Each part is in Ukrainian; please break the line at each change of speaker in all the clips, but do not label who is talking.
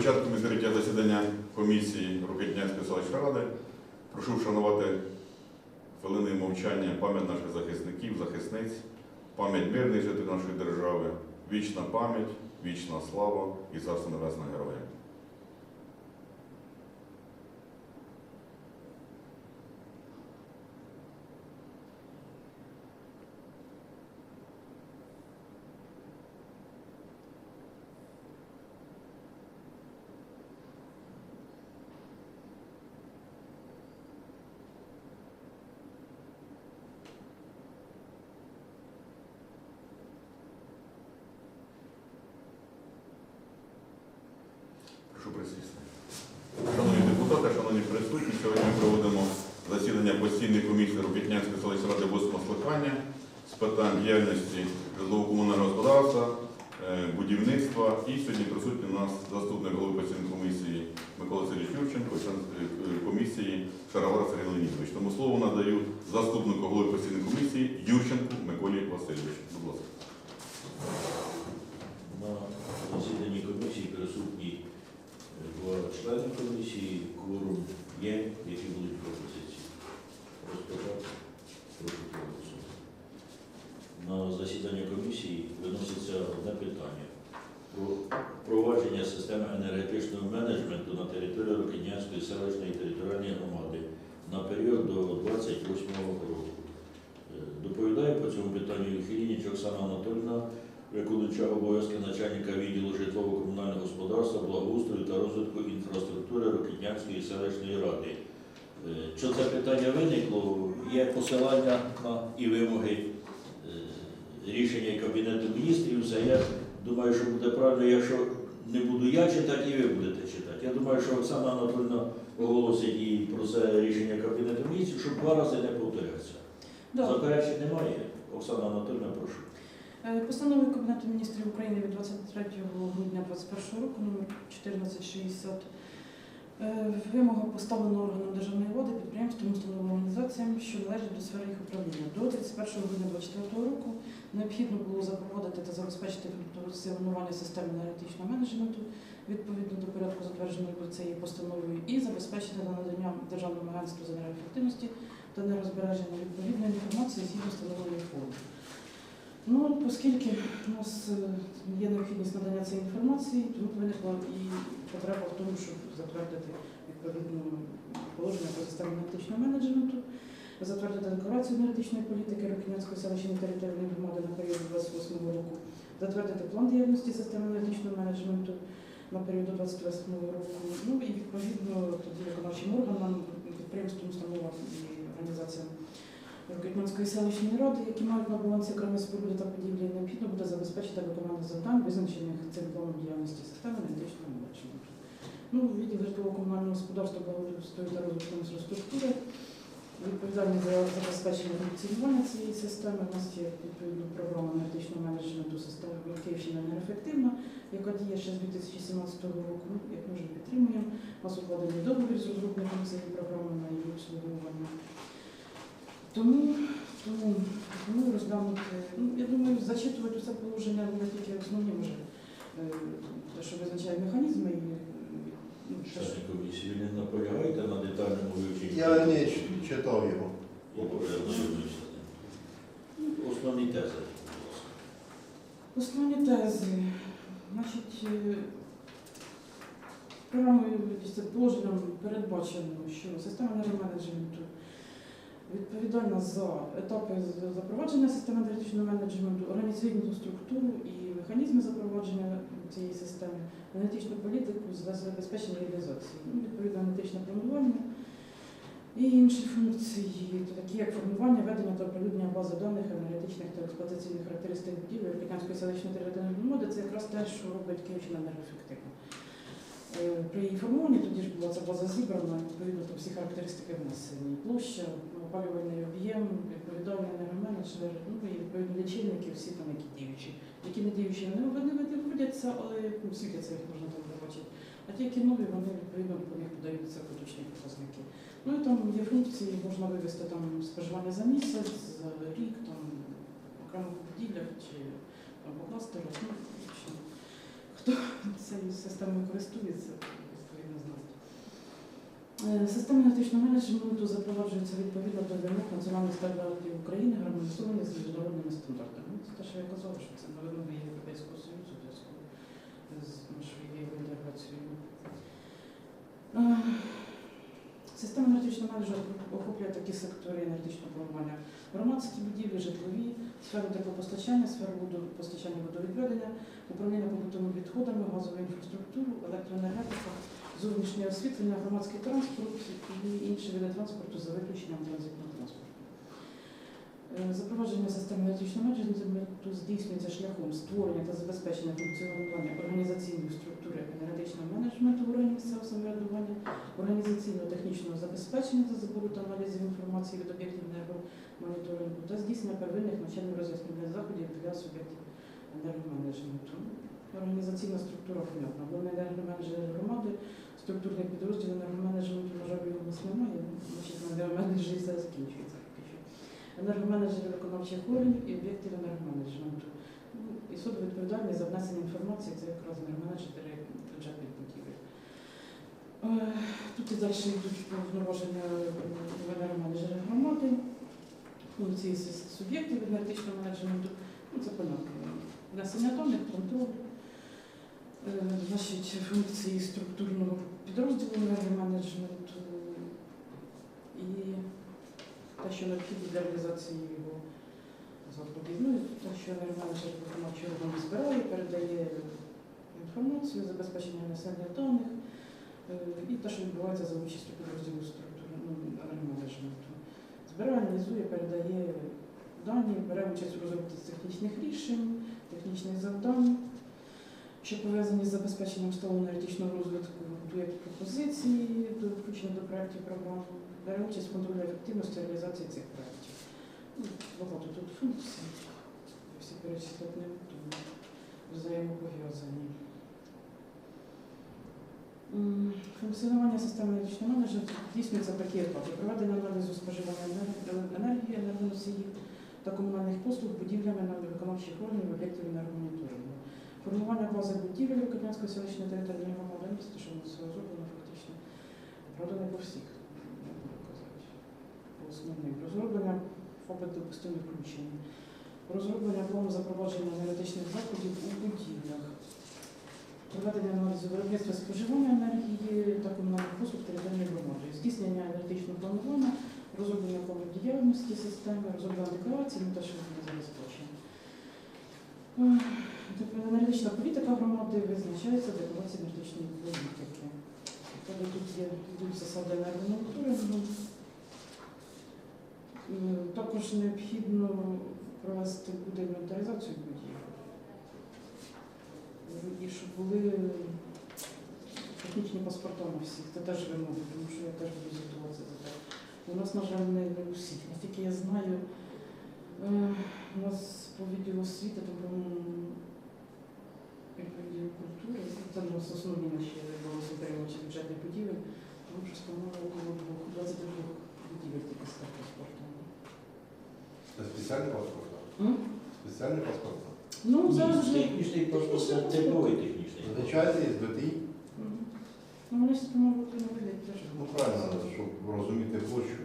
початком відкриття засідання комісії Рокетнянської селищної ради прошу вшанувати хвилини мовчання пам'ять наших захисників, захисниць, пам'ять мирних жителів нашої держави, вічна пам'ять, вічна слава і царство небесне героям. Прошу присісти. Шановні депутати, шановні присутні, сьогодні ми проводимо засідання постійної комісії Рокетнянської селищної ради 8 скликання з питань діяльності житлово-комунального господарства, е, будівництва. І сьогодні присутній у нас заступник голови постійної комісії Микола Сергійович Юрченко, е, комісії Шаровар Сергій Леонідович. Тому слово надаю заступнику голови постійної комісії Юрченку Миколі Васильовичу. Будь ласка.
На засіданні комісії присутні е, два члени комісії, кворум є, які будуть пропозиції. Розпочати. Прошу проголосувати. На засідання комісії виноситься одне питання про впровадження системи енергетичного менеджменту на території Рокинянської селищної територіальної громади на період до 28 року. Е, Доповідає по цьому питанню Єхілініч Оксана Анатольовна, виконуюча обов'язки начальника відділу житлово-комунального господарства, благоустрою та розвитку інфраструктури Рокітнянської селищної ради. Е, Що це питання виникло? Є посилання на і вимоги е, рішення Кабінету міністрів. Все я думаю, що буде правильно, якщо не буду я читати, і ви будете читати. Я думаю, що Оксана Анатольовна оголосить і про це рішення Кабінету міністрів, щоб два рази не повторятися. Заперечень немає. Оксана Анатольовна, прошу.
Е, Постановою Кабінету міністрів України від 23 грудня 2021 року номер 1460 е, вимога поставлена органам державної влади, підприємствам, установам організаціям, що належать до сфери їх управління. До 31 грудня 2024 року необхідно було запровадити та забезпечити функціонування системи енергетичного менеджменту відповідно до порядку, затвердженого цією постановою, і забезпечити надання Державному агентству з енергоефективності та нерозбереження відповідної інформації згідно встановленої форми. Ну, оскільки у нас е, є необхідність надання цієї інформації, тому виникла і потреба в тому, щоб затвердити відповідну положення про систему енергетичного менеджменту, затвердити декларацію енергетичної політики Рокінянської селищної територіальної громади на період 28 року, затвердити план діяльності системи енергетичного менеджменту на період до 28 року. Ну і відповідно тоді виконавчим органам, підприємствам, установам і організаціям Рокетнянської селищної ради, які мають на балансі окремі споруди та будівлі, необхідно буде забезпечити виконання завдань, визначених цим планом діяльності системи енергетичного менеджменту. Ну, відділ житлово-комунального господарства благоустрою та розвитку інфраструктури відповідальний за забезпечення функціонування цієї системи. У нас є відповідна програма енергетичного менеджменту системи Київщина енергоефективна, яка діє ще з 2017 року. Ну, як ми вже підтримуємо, у нас укладений договір з розробником цієї програми на її обслуговування. Тому, тому, тому розглянути, ну, я думаю, зачитувати це положення не тільки основні вже, е, те, що визначає механізми і ну, те, що-
комісії, не наполягаєте на детальному вивченні?
Я не читав його.
Основні тези. будь ласка.
Основні тези. Значить, е, програмою це положенням передбачено, що система енергоменеджменту відповідальна за етапи запровадження системи енергетичного менеджменту, організаційну структуру і механізми запровадження цієї системи, енергетичну політику з забезпечення реалізації, ну, відповідно енергетичне планування і інші функції, такі як формування, ведення та оприлюднення бази даних енергетичних та експлуатаційних характеристик будівлі Рокітянської селищної територіальної громади, це якраз те, що робить Київщина енергоефективно. Е, При її формуванні тоді ж була ця база зібрана, відповідно то всі характеристики внесені. Площа, опалювальний об'єм, відповідальний енергоменеджер, ну і відповідно лічильники, всі там які діючі. Які не діючі, вони виводяться, але ну, світяться їх можна там побачити. А які нові, вони відповідно по них подаються поточні показники. Ну і там є функції, можна вивести там споживання за місяць, за рік, там окремо по будівлях чи по кластерах. Ну, хто цією системою користується, Система енергетичного менеджменту запроваджується відповідно до вимог національних стандартів України, гармонізовані з міжнародними стандартами. Це те, що я казала, що це вимоги Європейського Союзу зв'язку з нашою євроінтеграцією. Е, Система енергетичного менеджменту охоплює такі сектори енергетичного планування. Громадські будівлі, житлові, сферу теплопостачання, сферу водопостачання водовідведення, управління побутовими відходами, газову інфраструктуру, електроенергетика, зовнішнє освітлення, громадський транспорт і інші види транспорту за виключенням транзитного транспорту. Е, Запровадження системи енергетичного менеджменту здійснюється шляхом створення та забезпечення функціонування організаційної структури енергетичного менеджменту в органі місцевого самоврядування, організаційно-технічного забезпечення та збору та аналізу інформації від об'єктів енергомоніторингу та здійснення первинних навчально-роз'яснювальних заходів для суб'єктів енергоменеджменту. Організаційна структура понятна. Головний енергоменеджер громади, структурний підрозділ енергоменеджменту, на жаль, у нас немає, значить, енергоменеджері все закінчується. Енергоменеджери виконавчих органів і об'єктів енергоменеджменту. Ну, І суд відповідальний за внесення інформації, це якраз енергоменеджери бюджетних будівель. Е, Тут і далі йдуть повноваження енергоменеджера громади, функції суб'єктів енергетичного менеджменту. Ну, це понятно. Внесення даних, контроль, значить, функції структурного підрозділу енергоменеджменту і те, що необхідно для реалізації його заходів. Ну, те, що енергоменеджер виконавчий орган збирає, передає інформацію, забезпечення внесення даних. Е, І те, що відбувається за участю підрозділу структури ну, менеджменту. Збирає, аналізує, передає дані, бере участь у розробці технічних рішень, технічних завдань, що пов'язані з забезпеченням сталого енергетичного розвитку, готує пропозиції до включення до проєктів програм, бере участь в контролі ефективності реалізації цих проєктів. Ну, Багато тут функцій, всі перечислити не буду, взаємопов'язані. Функціонування системи енергетичного менеджменту здійснюється такі етапи. Проведення аналізу споживання енергії, енергоносіїв та комунальних послуг будівлями на виконавчих органів об'єктів енергомоніторингу. Формування бази будівель Катянської селищної територіальної це що нас розроблено фактично. Правда, по всіх, казати, по основним. Розроблення ФОПи допустимих включень. Розроблення плану запровадження енергетичних заходів у будівлях. Проведення аналізу виробництва споживання енергії та комунальних послуг територіальної громади, здійснення енергетичного планування, розроблення плану діяльності системи, розроблення декларації, те, що буде забезпечення. Енергетична політика громади визначається декларацією енергетичної політики. Тобто тут є засади енергомоніторингу. Також необхідно провести буде інвентаризацію будівель. І щоб були технічні паспорта на всіх. Це теж вимоги, тому що я теж буду звітуватися за те. У нас, на жаль, не, не усіх. Наскільки я знаю, у нас по відділу освіти, по відділу культури, це у нас основні наші балансоутримувачі бюджетних будівель, тому що становило около двох- 22 будівель тільки з паспортом.
Це спеціальний паспорт? Спеціальний паспорт?
Ну, зараз вже.
Технічний паспорт, це типовий технічний.
Звичайний з ДТІ?
Ну, вони ж по-моєму, не вигляд теж.
Ну правильно, щоб розуміти площу.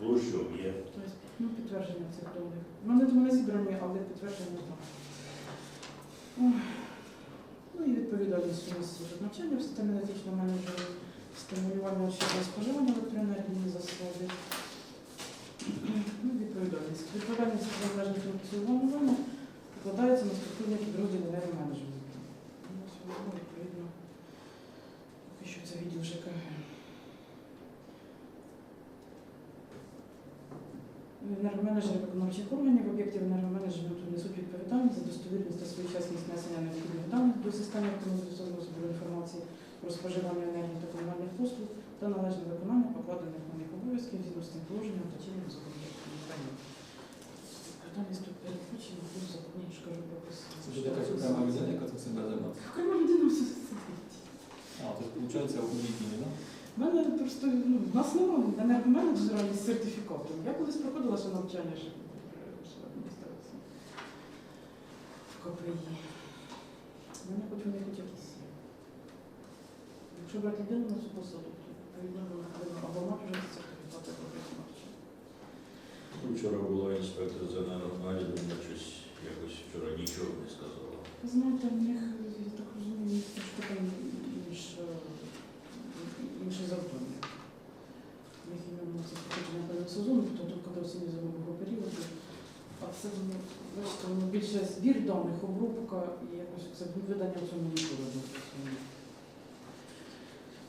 Площу є.
Тобто, ну, підтвердження цих. У мене вони зібрані, але підтвердження немає. Ну і відповідальність у нас навчання в системі енергетичного менеджера, стимулювання щодо споживання електроенергії засади. Ну, відповідальність. Відповідальність за належне функціонування покладається на структурні підрозділи енергоменеджменту. Ну, ось відповідно, поки що це відділ ЖКГ. Енергоменеджери виконавчих органів об'єктів енергоменеджменту несуть відповідальність за достовірність та своєчасність внесення необхідних даних до системи автоматизованого збору інформації про споживання енергії та комунальних послуг та належне виконання покладених на них обов'язків згідно з тим положенням та чинним законодавством. Відповідальність тут передбачена, плюс законні, ж кажу, прописано.
Це буде якась окрема людина, яка цим себе займається.
Окрема людина все сидить.
А, тобто, виходить, у відділі, да?
У мене просто ну, в нас немає енергоменеджера із сертифікатом. Я колись проходила ще навчання ще в адміністрації в КПІ. У мене хоч вони хоч якісь є. Якщо брати людину на цю посаду, то відповідно або мати вже сертифікати або виконавчі.
Ну, Вчора була інспектор з енергонагляду, вона щось якось вчора нічого не сказала.
Знаєте, в них, я так розумію, трошки там інше завдання. Це проходження певного сезону, тобто тут коли осінньо-зимового періоду. А це бачите, воно більше збір даних, обробка і якось це видання в цьому ніколи.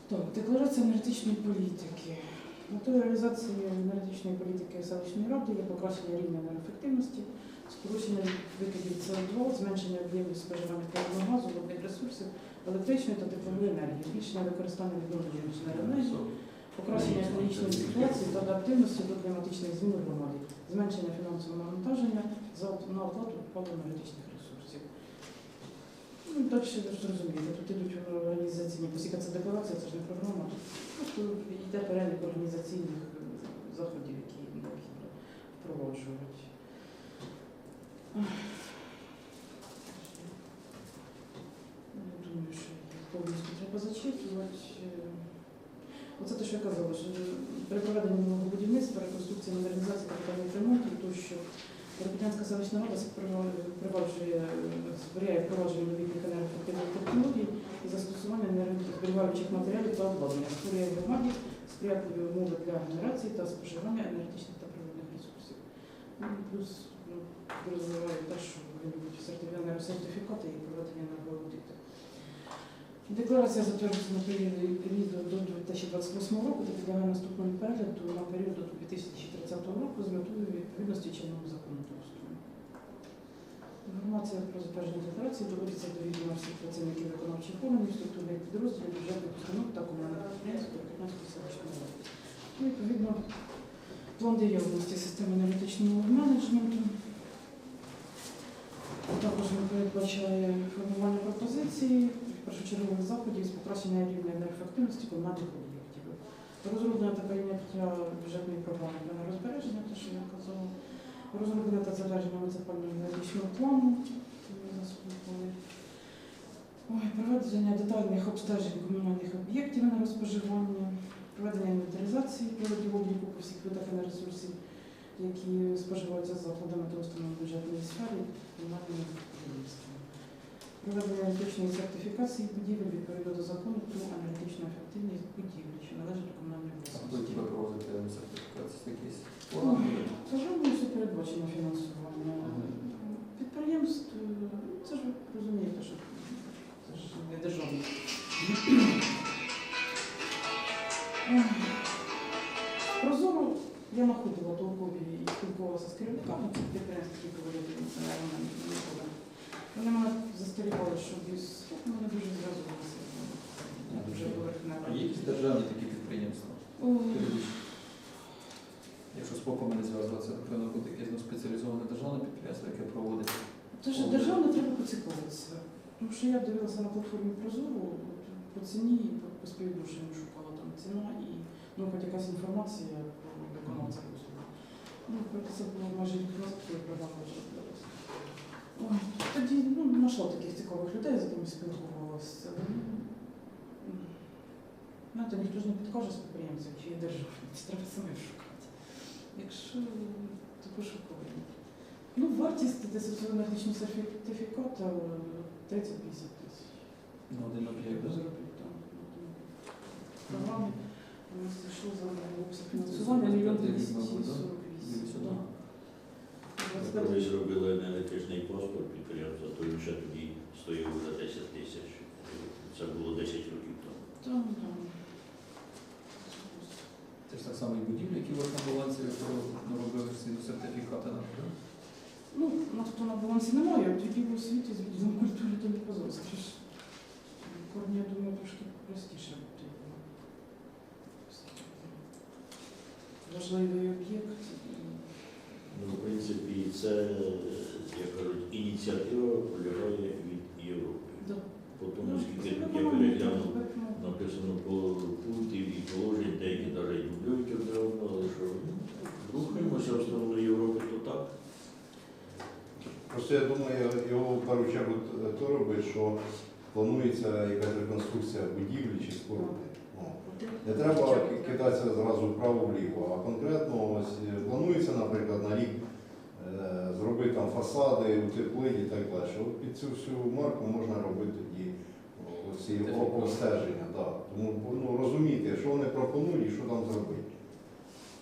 Так, декларація енергетичної політики. Метою реалізації енергетичної політики селищної ради є покращення рівня енергоефективності, скорочення викидів СО2, зменшення об'ємів споживання природного газу, водних ресурсів, електричної та теплової енергії, збільшення використання відновлюваної енергії, покращення екологічної ситуації та адаптивності до кліматичних змін у громаді, зменшення фінансового навантаження за на оплату паливно-енергетичних ресурсів. Ну, ви ж розумієте, тут ідуть організаційні, оскільки це декларація, це ж не програма, просто йде перелік організаційних е, заходів, які необхідно впроваджувати. Ну, Я думаю, що їх повністю треба зачитувати. Е, Оце те, що я казала, що при проведенні нового будівництва, реконструкції, модернізації, капітальних ремонтів, тощо Рокітянська селищна рада впроваджує, зберігає впровадження новітніх енергоефективних технологій і застосування енергозберігаючих матеріалів та обладнання, створює громаді сприятливі умови для генерації та споживання енергетичних та природних ресурсів. Ну, плюс ну, розвиває те, що сертифікати сертифікати і проведення енергоаудиту. Декларація затверджується на період до 2028 року та підлягає наступному перегляду на період до 2030 року з метою відповідності чинному законодавству. Інформація про затвердження декларації доводиться до відома всіх працівників виконавчих органів, структурних підрозділів, бюджетних установ та комунальних підприємств Перекопнянської селищної ради. Ну, Відповідно, план діяльності системи енергетичного менеджменту. Також він передбачає формування пропозиції першочергових заходів з покращення рівня енергоефективності комунальних об'єктів. Розроблена та прийняття бюджетної програми для розбереження, те, що я казала. Розроблення та затвердження муніципального енергетичного плану. Ой, Проведення детальних обстежень комунальних об'єктів енергоспоживання, проведення інвентаризації приладів обліку по всіх видах енергоресурсів, які споживаються закладами та установами бюджетної сфери комунальними підприємствами. Проведення енергетичної сертифікації будівель відповідно до закону про енергетичну ефективність будівлі, що належать до комунальної власності.
тебе проводити сертифікацію? Це якийсь орган?
Програмою все передбачено фінансування. Підприємств, е, це ж ви розумієте, що це ж не державне. Прозоро я знаходила толкові і спілкувалася з керівниками підприємств, які проводять інформацію. Вони мене застерігали, що без мене дуже зв'язувалися. Я дуже на
А є якісь державні такі підприємства? Якщо з ФОПами не зв'язуватися, напевно, буде якесь ну, спеціалізоване державне підприємство, яке проводить.
Це ж державне треба поцікавитися. Тому що я дивилася на платформі Прозоро от, по ціні і по, співвідношенню шукала там ціна і ну, хоч якась інформація про виконавця послуг. Ну, це було майже рік назад, коли програма розроблялася. Ой, Тоді ну, знайшла таких цікавих людей, з якими спілкувалася. Ну, то ніхто ж не підкаже з підприємців, чи є державність, треба саме шукати. Якщо то пошукаємо. Ну, вартість десь технічного сертифіката 30-50 тисяч.
На один об'єкт,
так? Програми, у нас йшло за фінансування мільйон
248.
Ми колись робили енергетичний паспорт підприємства, то він ще тоді стояв за 10 тисяч. Це було 10 років тому.
Там, там.
Це ж так само і будівлі, які у вас на балансі робили всі сертифікати на
Ну, у нас то на балансі немає, а тоді в освіті з відділом культури то не позорське. Корні, я думаю, трошки простіше буде. Важливий об'єкт.
Ну, в принципі, це, як кажуть, ініціатива полягає від Європи.
Да.
По тому,
Ну,
скільки
це
я переглянув,
ну.
написано по пунктів і положень, деякі навіть дублюють одне одного, але що ну, рухаємося в сторону Європи, то так.
Просто я думаю, його в першу чергу то робити, що планується якась реконструкція будівлі чи споруди. Не треба кидатися зразу вправо-вліво, а конкретно ось е, планується, наприклад, на рік е, зробити там фасади, утеплити і так далі. От під цю всю марку можна робити тоді ці обстеження. Да. Тому ну, розуміти, що вони пропонують і що там зробити.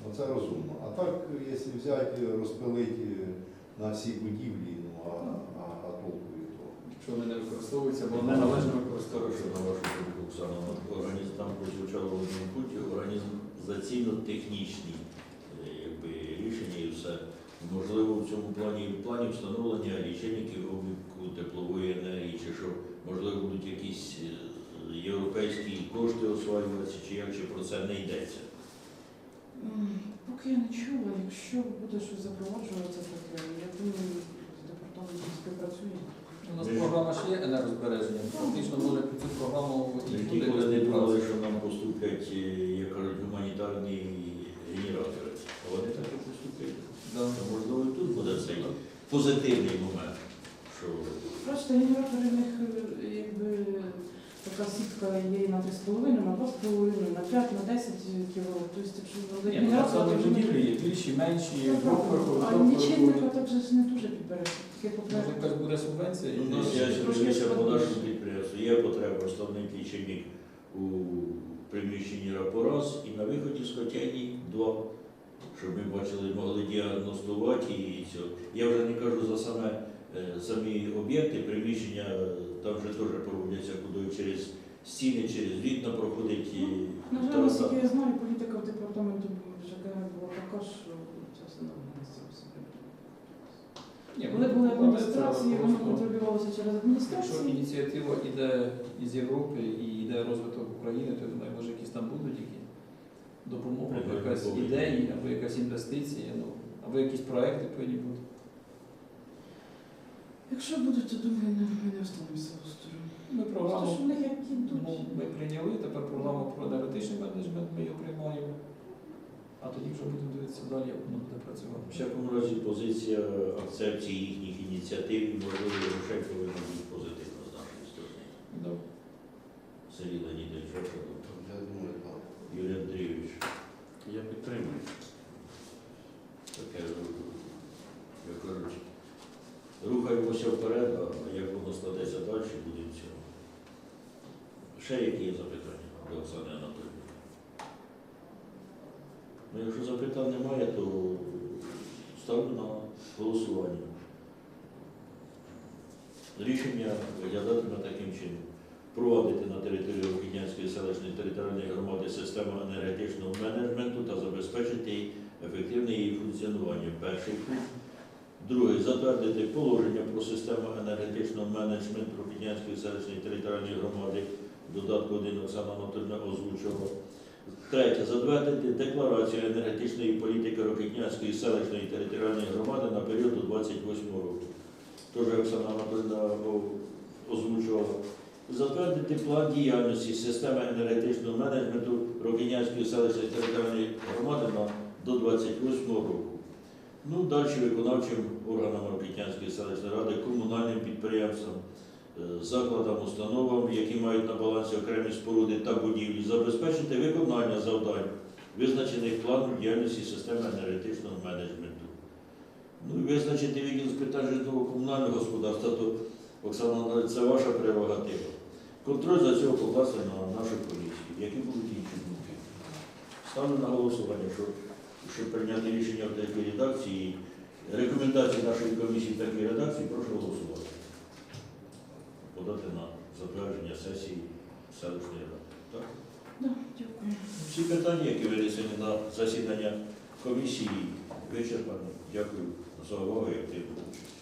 Оце розумно. А так, якщо взяти, розпилити на всі будівлі, ну а, а, а толку від того.
Якщо вони не використовуються, бо
Вони
вони належно використовуються.
на вашу думку, Оксана. Організм там прозвучало в одному пункті, організаційно-технічні е, рішення і все. Можливо, в цьому плані в плані встановлення лічильників обліку теплової енергії, чи що, можливо, будуть якісь е, європейські кошти освоюватися, чи як, чи про це не йдеться.
Поки я не чула, якщо буде щось запроваджуватися таке, я думаю, з департаментом співпрацюємо.
У нас програма ще є енергозбереження. Фактично може під цю програму і
Ті,
буде
коли не думали, що нам поступлять, е, як кажуть, гуманітарні генератори, а вони так і поступлять.
Да.
То, можливо, і тут буде цей позитивний момент, що
Просто генератори в них е, така сітка є і на 3,5, на 2,5, на 5, на 10 кВт. Тобто, якщо
Ні, ну так само
генератор,
в
то
будівлі є більші, менші,
Ну, а
трьохверхові.
так же ж не дуже підбереться. Таке
Може
потрібно.
якась буде субвенція?
ну, у
і-
нас є
Трошки
по нашому підприємству. Є потреба встановити лічильник у приміщенні рапораз і на виході з котельні два, щоб ми бачили, могли діагностувати і все. Я вже не кажу за саме е, самі об'єкти, приміщення, е, там вже теж проводяться куди через стіни, через вікна проходить. і
На жаль, наскільки я знаю, політика в департаменту ЖКГ була така, що це собі.
Ні,
Коли
ну,
були
але
адміністрації,
це
воно
просто-
контролювалося через
Якщо
адміністрацію.
ініціатива йде із Європи і йде розвиток України, то я думаю, може якісь там будуть які допомоги, або якась ідеї, або якась інвестиція, ну, або якісь проекти повинні бути.
Якщо будуть, то думаю, не- ми не останемося в сторону.
Ми
Тому
програму
що в них як ідуть.
ну, ми прийняли, тепер програму про енергетичний менеджмент ми його приймаємо. А тоді вже будемо дивитися далі, як воно буде
В
працювати.
всякому разі, позиція акцепції їхніх ініціатив і можливо грошей повинна бути позитивна з нашої сторони.
Да.
Сергій Леонідович, ваша?
Я думаю, так.
Юрій Андрійович,
Я підтримую.
таке, як кажуть, рухаємося вперед, а як воно складеться далі, буде в цьому. Ще які є запитання до Оксани Анатолійовни? Ну, якщо запитань немає, то ставлю на голосування. Рішення виглядатиме таким чином. Проводити на території Рокітнянської селищної територіальної громади систему енергетичного менеджменту та забезпечити ефективне її функціонування. Перший пункт. Другий. Затвердити положення про систему енергетичного менеджменту Рокітнянської селищної територіальної громади. Додатку 1 Оксана Анатольовна озвучувала. Третє. Затвердити декларацію енергетичної політики Рокітнянської селищної територіальної громади на період до 28 року. Теж Оксана Анатольовна озвучувала. Затвердити план діяльності системи енергетичного менеджменту Рокінянської селищної територіальної громади на до 28 року. Ну, далі виконавчим органам Рокітнянської селищної ради, комунальним підприємствам, е, закладам, установам, які мають на балансі окремі споруди та будівлі, забезпечити виконання завдань, визначених планом діяльності системи енергетичного менеджменту. Ну і визначити відділ з питань житлово-комунального господарства, то Оксана це ваша прерогатива. Контроль за цього покласти на нашу комісію. Які будуть інші думки? Ставлю на голосування, щоб, щоб прийняти рішення в такій редакції. Рекомендації нашої комісії в такій редакції прошу голосувати. Подати на затвердження сесії селищної ради. Так?
Да, дякую.
Всі питання, які винесені на засідання комісії, вичерпані. Дякую за увагу і активну участь.